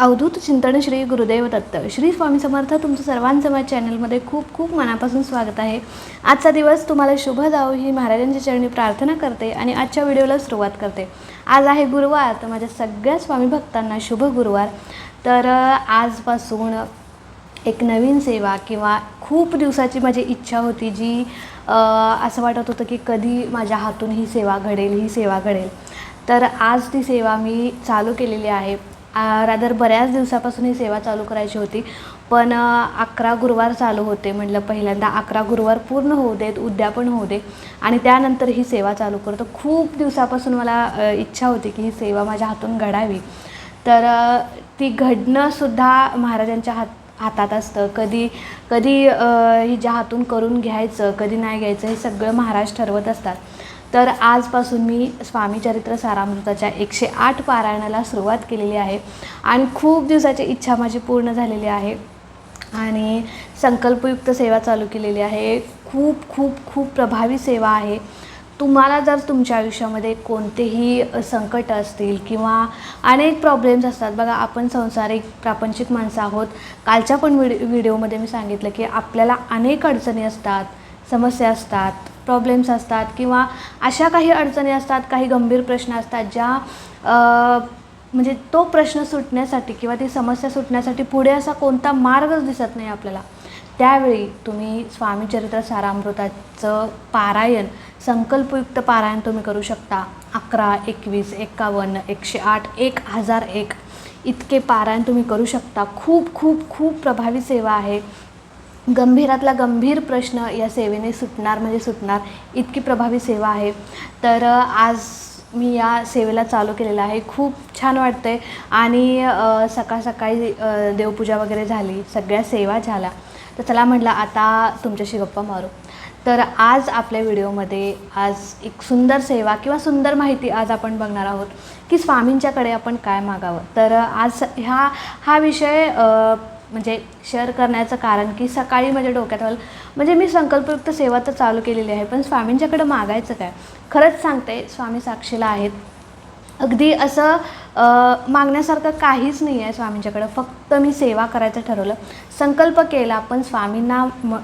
अवधूत चिंतन श्री गुरुदेव दत्त. श्री स्वामी समर्थ तुमचं सर्वांचं माझ्या चॅनलमध्ये खूप खूप मनापासून स्वागत आहे. आजचा दिवस तुम्हाला शुभ जावो ही महाराजांच्या चरणी प्रार्थना करते आणि आजच्या व्हिडिओला सुरुवात करते. आज आहे गुरुवार तर माझ्या सगळ्या स्वामी भक्तांना शुभ गुरुवार. तर आजपासून एक नवीन सेवा किंवा खूप दिवसाची माझी इच्छा होती जी असं वाटत होतं की कधी माझ्या हातून ही सेवा घडेल ही सेवा घडेल. तर आज ती सेवा मी चालू केलेली आहे. रादर बऱ्याच दिवसापासून ही सेवा चालू करायची होती. पण अकरा गुरुवार चालू होते म्हटलं पहिल्यांदा. अकरा गुरुवार पूर्ण होऊ देत उद्या पण होऊ दे. आणि त्यानंतर ही सेवा चालू करतो. खूप दिवसापासून मला इच्छा होती की ही सेवा माझ्या हातून घडावी. तर ती घडणंसुद्धा महाराजांच्या हात हातात असतं. कधी कधी अ, हिच्या हातून करून घ्यायचं कधी नाही घ्यायचं हे सगळं महाराज ठरवत असतात. तर आजपासून मी स्वामी चरित्र सारामृताच्या एकशे आठ पारायणाला सुरुवात केलेली आहे. आणि खूप दिवसाची इच्छा माझी पूर्ण झालेली आहे. आणि संकल्पयुक्त सेवा चालू केलेली आहे. खूप खूप खूप प्रभावी सेवा आहे. तुम्हाला जर तुमच्या आयुष्यामध्ये कोणतेही संकट असतील किंवा अनेक प्रॉब्लेम्स असतात. बघा आपण संसारिक प्रापंचिक माणसं आहोत. कालच्या पण व्हिडि व्हिडिओमध्ये मी सांगितलं की आपल्याला अनेक अडचणी असतात समस्या असतात. प्रॉब्लेम्स असतात किंवा अशा काही अडचणी असतात काही गंभीर प्रश्न असतात ज्या म्हणजे तो प्रश्न सुटण्यासाठी किंवा ती समस्या सुटण्यासाठी पुढे असा कोणता मार्गच दिसत नाही आपल्याला. त्यावेळी तुम्ही स्वामी चरित्र सारामृताचं पारायण संकल्पयुक्त पारायण तुम्ही करू शकता. अकरा एकवीस एकावन्न एकशे आठ एक हजार एक. इतके पारायण तुम्ही करू शकता. खूप खूप खूप प्रभावी सेवा आहे. गंभीरातला गंभीर प्रश्न या सेवेने सुटणार म्हणजे सुटणार. इतकी प्रभावी सेवा आहे. तर आज मी या सेवेला चालू केलेलं आहे. खूप छान वाटतंय. आणि सकाळ सकाळी देवपूजा वगैरे झाली. सगळ्या सेवा झाल्या. तर चला म्हटलं आता तुमच्याशी गप्पा मारू. तर आज आपल्या व्हिडिओमध्ये आज एक सुंदर सेवा किंवा सुंदर माहिती आज आपण बघणार आहोत की स्वामींच्याकडे आपण काय मागावं? तर आज ह्या हा विषय म्हणजे शेअर करण्याचं कारण की सकाळी माझ्या डोक्यात आलं. म्हणजे मी संकल्पयुक्त सेवा तर चालू केलेली आहे पण स्वामींच्याकडे मागायचं काय? खरंच सांगते स्वामी साक्षीला आहेत. अगदी असं मागण्यासारखं काहीच नाही आहे स्वामींच्याकडं. फक्त मी सेवा करायचं ठरवलं. संकल्प केला पण स्वामींना म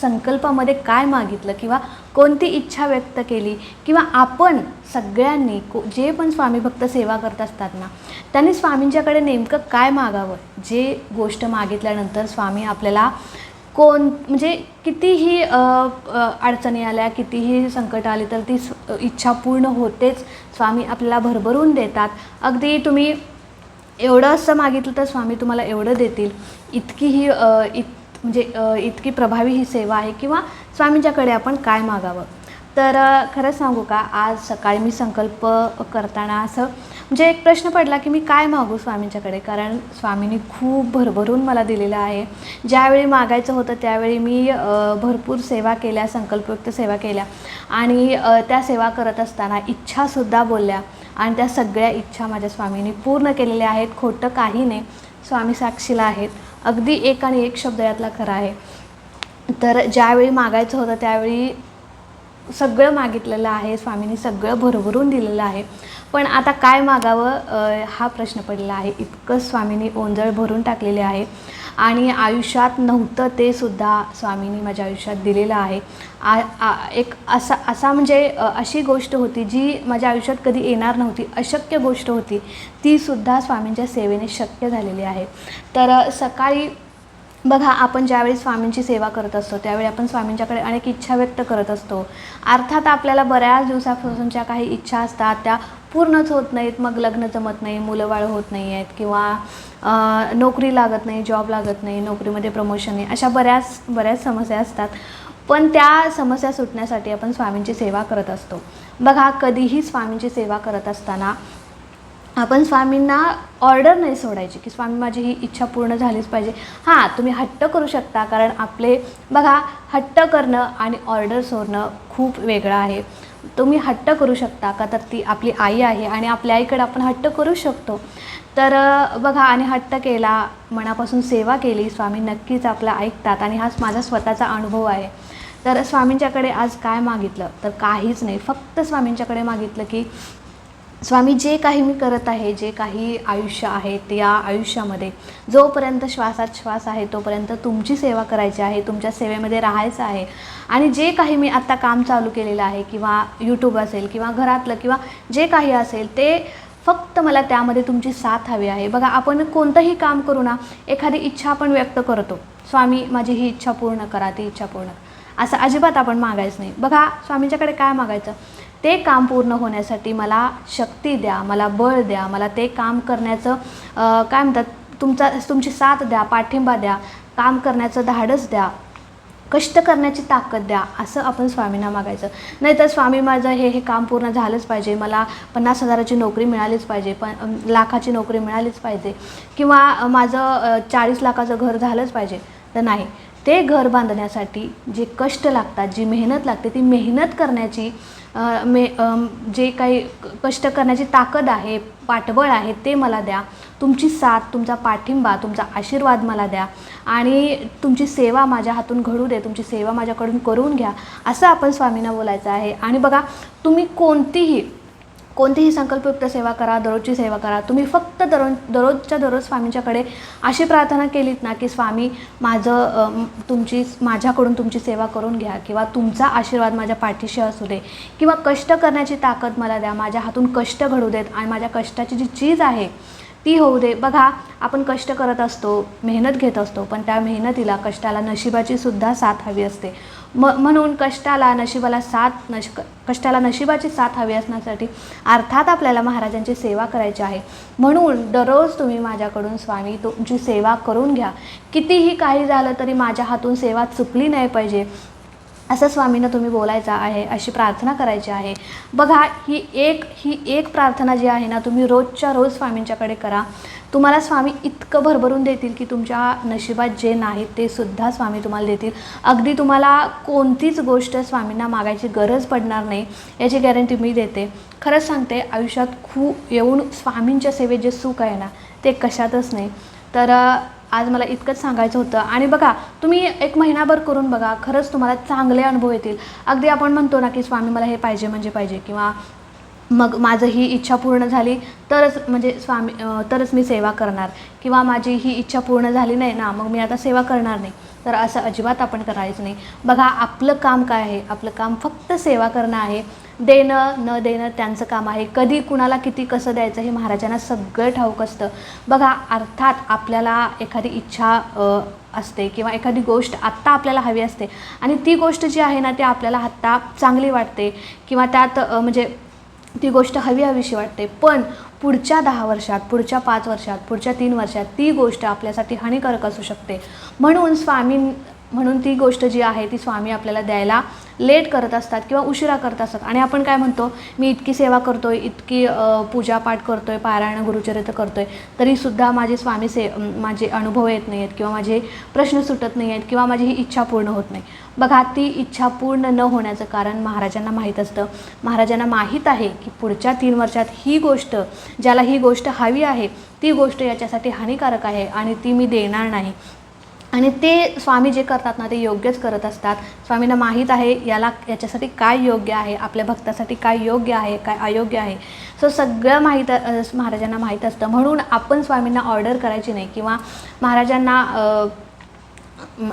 संकल्पामध्ये काय मागितलं किंवा कोणती इच्छा व्यक्त केली किंवा आपण सगळ्यांनी को जे पण स्वामी भक्त सेवा करत असतात ना त्यांनी स्वामींच्याकडे नेमकं काय मागावं? जे गोष्ट मागितल्यानंतर स्वामी आपल्याला कोण म्हणजे कितीही अडचणी आल्या कितीही संकट आली तर ती इच्छा पूर्ण होतेच. स्वामी आपल्याला भरभरून देतात. अगदी तुम्ही एवढं असं मागितलं तर स्वामी तुम्हाला एवढं देतील. इतकी ही इत म्हणजे इतकी प्रभावी ही सेवा आहे किंवा स्वामींच्याकडे आपण काय मागावं? तर खरंच सांगू का? आज सकाळी मी संकल्प करताना असं म्हणजे एक प्रश्न पडला की मी काय मागू स्वामींच्याकडे? कारण स्वामींनी खूप भरभरून मला दिलेलं आहे. ज्यावेळी मागायचं होतं त्यावेळी मी भरपूर सेवा केल्या संकल्पयुक्त सेवा केल्या. आणि त्या सेवा करत असताना इच्छासुद्धा बोलल्या. आणि त्या सगळ्या इच्छा माझ्या स्वामींनी पूर्ण केलेल्या आहेत. खोटं काही नाही. स्वामी साक्षीला आहेत. अगदी एक आणि एक शब्द यातला खरा आहे. तर ज्यावेळी मागायचं होतं त्यावेळी सगळं मागितलेलं आहे स्वामींनी सगळं भरभरून दिलेलं आहे. पण आता काय मागावं हा प्रश्न पडलेला आहे. इतकं स्वामींनी ओंजळ भरून टाकलेले आहे. आणि आयुष्यात नव्हतं ते सुद्धा स्वामींनी माझ्या आयुष्यात दिलेलं आहे. आ, आ एक असा असा म्हणजे अशी गोष्ट होती जी माझ्या आयुष्यात कधी येणार नव्हती अशक्य गोष्ट होती तीसुद्धा स्वामींच्या सेवेने शक्य झालेली आहे. तर सकाळी बघा आपण ज्यावेळी स्वामींची सेवा करत असतो त्यावेळी आपण स्वामींच्याकडे अनेक इच्छा व्यक्त करत असतो. अर्थात आपल्याला बऱ्याच दिवसापासूनच्या काही इच्छा असतात त्या पूर्णच होत नाहीत मग लग्न जमत नाही मुलं बाळ होत नाही आहेत किंवा नोकरी लागत नाही जॉब लागत नाही नोकरीमध्ये प्रमोशन नाही अशा बऱ्याच बऱ्याच समस्या असतात. पण त्या समस्या सुटण्यासाठी आपण स्वामींची सेवा करत असतो. बघा कधीही स्वामींची सेवा करत असताना आपण स्वामींना ऑर्डर नाही सोडायची की स्वामी माझी ही इच्छा पूर्ण झालीच पाहिजे. हां तुम्ही हट्ट करू शकता कारण आपले बघा हट्ट करणं आणि ऑर्डर सोडणं खूप वेगळं आहे. तुम्ही हट्ट करू शकता का? तर ती आपली आई आहे आणि आपल्या आईकडे आपण हट्ट करू शकतो. तर बघा आणि हट्ट केला मनापासून सेवा केली स्वामी नक्कीच आपला ऐकतात आणि हाच माझा स्वतःचा अनुभव आहे. तर स्वामींच्याकडे आज काय मागितलं? तर काहीच नाही. फक्त स्वामींच्याकडे मागितलं की स्वामी जे काही मी करत आहे जे काही आयुष्य आहे त्या या आयुष्यामध्ये जोपर्यंत श्वासात श्वास आहे तोपर्यंत तुमची सेवा करायची आहे तुमच्या सेवेमध्ये राहायचं आहे. आणि जे काही मी आत्ता काम चालू केलेलं आहे किंवा यूट्यूब असेल किंवा घरातलं किंवा जे काही असेल ते फक्त मला त्यामध्ये तुमची साथ हवी आहे. बघा आपण कोणतंही काम करू ना एखादी इच्छा आपण व्यक्त करतो. स्वामी माझी ही इच्छा पूर्ण करा ती इच्छा पूर्ण असं अजिबात आपण मागायचं नाही. बघा स्वामींच्याकडे काय मागायचं? ते काम पूर्ण होण्यासाठी मला शक्ती द्या मला बळ द्या मला ते काम करण्याचं काय म्हणतात तुमचा तुमची साथ द्या पाठिंबा द्या काम करण्याचं धाडस द्या कष्ट करण्याची ताकद द्या असं आपण स्वामींना मागायचं. नाहीतर स्वामी माझं हे हे काम पूर्ण झालंच पाहिजे मला पन्नास हजाराची नोकरी मिळालीच पाहिजे पण लाखाची नोकरी मिळालीच पाहिजे किंवा माझं चाळीस लाखाचं घर झालंच पाहिजे तर नाही. ते घर बांधण्यासाठी जे कष्ट लागतात जी मेहनत लागते ती मेहनत करण्याची मे जे काही कष्ट करण्याची ताकद आहे पाठबळ आहे ते मला द्या. तुमची साथ तुमचा पाठिंबा तुमचा आशीर्वाद मला द्या. आणि तुमची सेवा माझ्या हातून घडू दे तुमची सेवा माझ्याकडून करून घ्या असं आपण स्वामींना बोलायचं आहे. आणि बघा तुम्ही कोणतीही कोणतीही संकल्पयुक्त सेवा करा दररोजची सेवा करा. तुम्ही फक्त दररोज दररोजच्या दररोज स्वामींच्याकडे अशी प्रार्थना केलीत ना की स्वामी माझं तुमची माझ्याकडून तुमची सेवा करून घ्या किंवा तुमचा आशीर्वाद माझ्या पाठीशी असू दे किंवा कष्ट करण्याची ताकद मला द्या माझ्या हातून कष्ट घडू देत आणि माझ्या कष्टाची जी चीज आहे ती होऊ दे. बघा आपण कष्ट करत असतो मेहनत घेत असतो पण त्या मेहनतीला कष्टाला नशिबाची सुद्धा साथ हवी असते. म म्हणून कष्टाला नशिबाला साथ नश कष्टाला नशिबाची साथ हवी असण्यासाठी अर्थात आपल्याला महाराजांची सेवा करायची आहे. म्हणून दररोज तुम्ही माझ्याकडून स्वामी तुमची सेवा करून घ्या. कितीही काही झालं तरी माझ्या हातून सेवा चुकली नाही पाहिजे. असं स्वामींना तुम्ही बोलायचं आहे अशी प्रार्थना करायची आहे. बघा ही एक ही एक प्रार्थना जी आहे ना तुम्ही रोजच्या रोज स्वामींच्याकडे करा. तुम्हाला स्वामी इतकं भरभरून देतील की तुमच्या नशिबात जे नाही ते सुद्धा स्वामी तुम्हाला देतील. अगदी तुम्हाला कोणतीच गोष्ट स्वामींना मागायची गरज पडणार नाही याची गॅरंटी मी देते. खरंच सांगते आयुष्यात खूप येऊन स्वामींच्या सेवेत जे सुख आहे ना ते कशातच नाही. तर आज मला इतकंच सांगायचं होतं. आणि बघा तुम्ही एक महिनाभर करून बघा खरंच तुम्हाला चांगले अनुभव येतील. अगदी आपण म्हणतो ना की स्वामी मला हे पाहिजे म्हणजे पाहिजे किंवा मग माझं ही इच्छा पूर्ण झाली तरच म्हणजे स्वामी तरच मी सेवा करणार. किंवा माझी ही इच्छा पूर्ण झाली नाही ना मग मी आता सेवा करणार नाही. तर असं अजिबात आपण करायचं नाही. बघा आपलं काम काय आहे? आपलं काम फक्त सेवा करणं आहे. देणं न देणं त्यांचं काम आहे. कधी कुणाला किती कसं द्यायचं हे महाराजांना सगळं ठाऊक असतं. बघा अर्थात आपल्याला एखादी इच्छा असते किंवा एखादी गोष्ट आत्ता आपल्याला हवी असते आणि ती गोष्ट जी आहे ना ती आपल्याला आत्ता चांगली वाटते किंवा त्यात म्हणजे ती गोष्ट हवी हवीशी वाटते. पण पुढच्या दहा वर्षात पुढच्या पाच वर्षात पुढच्या तीन वर्षात ती गोष्ट आपल्यासाठी हानिकारक असू शकते. म्हणून स्वामी म्हणून ती गोष्ट जी आहे ती स्वामी आपल्याला द्यायला लेट करत असतात किंवा उशिरा करत असतात. आणि आपण काय म्हणतो मी इतकी सेवा करतो आहे इतकी पूजापाठ करतो आहे पारायण गुरुचरित्र आहे तरीसुद्धा माझे स्वामी से माझे अनुभव येत नाही आहेत किंवा माझे प्रश्न सुटत नाही आहेत किंवा माझी ही इच्छा पूर्ण होत नाही. बघा ती इच्छा पूर्ण न होण्याचं कारण महाराजांना माहीत असतं. महाराजांना माहीत आहे की पुढच्या तीन वर्षात ही गोष्ट ज्याला ही गोष्ट हवी आहे ती गोष्ट याच्यासाठी हानिकारक आहे आणि ती मी देणार नाही. आणि ते स्वामी जे करतात ना ते योग्यच करत असतात. स्वामींना माहीत आहे याला याच्यासाठी काय योग्य आहे आपल्या भक्तासाठी काय योग्य आहे काय अयोग्य आहे. सो सगळं माहीत महाराजांना माहीत असतं. म्हणून आपण स्वामींना ऑर्डर करायची नाही किंवा महाराजांना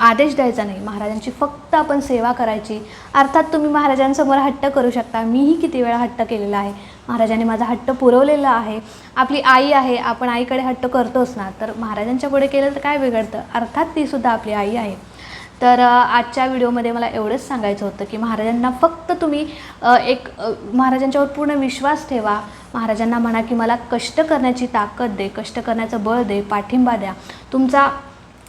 आदेश द्यायचा नाही. महाराजांची फक्त आपण सेवा करायची. अर्थात तुम्ही महाराजांसमोर हट्ट करू शकता. मीही किती वेळा हट्ट केलेला आहे. महाराजांनी माझा हट्ट पुरवलेला आहे. आपली आई आहे आपण आईकडे हट्ट करतोच ना. तर महाराजांच्या पुढे केलं तर काय बिघडतं? अर्थात तीसुद्धा आपली आई आहे. तर आजच्या व्हिडिओमध्ये मला एवढंच सांगायचं होतं की महाराजांना फक्त तुम्ही एक महाराजांच्यावर पूर्ण विश्वास ठेवा. महाराजांना म्हणा की मला कष्ट करण्याची ताकद दे कष्ट करण्याचं बळ दे पाठिंबा द्या. तुमचा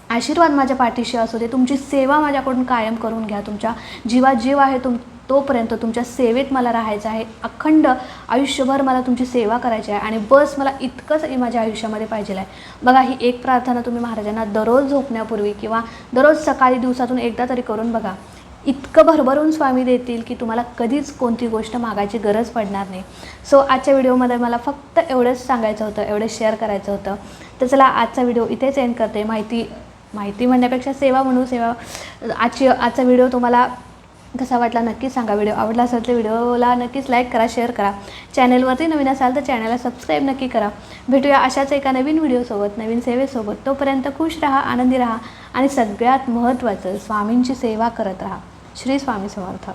आशीर्वाद माझ्या पाठीशी असू दे तुमची सेवा माझ्याकडून कायम करून घ्या. तुमच्या जीवा जीव आहे तुम तोपर्यंत तुमच्या सेवेत मला राहायचं आहे. अखंड आयुष्यभर मला तुमची सेवा करायची आहे आणि बस मला इतकंच माझ्या आयुष्यामध्ये पाहिजे आहे. बघा ही एक प्रार्थना तुम्ही महाराजांना दररोज झोपण्यापूर्वी किंवा दररोज सकाळी दिवसातून एकदा तरी करून बघा. इतकं भरभरून स्वामी देतील की तुम्हाला कधीच कोणती गोष्ट मागायची गरज पडणार नाही. सो आजच्या व्हिडिओमध्ये मला फक्त एवढंच सांगायचं होतं एवढंच शेअर करायचं होतं. तर चला आजचा व्हिडिओ इथेच एंड करते. माहिती माहिती म्हणण्यापेक्षा सेवा म्हणू सेवा आजची आजचा व्हिडिओ तुम्हाला कसा वाटला नक्की सांगा व्हिडिओ. आवडला असेल तर व्हिडिओला नक्कीच लाईक करा शेअर करा. चॅनलवरती नवीन असाल तर चॅनलला सबस्क्राईब नक्की करा. भेटूया अशाच एका नवीन व्हिडिओसोबत नवीन सेवेसोबत. तोपर्यंत खुश राहा आनंदी राहा आणि सगळ्यात महत्त्वाचं स्वामींची सेवा करत राहा. श्री स्वामी समर्थ.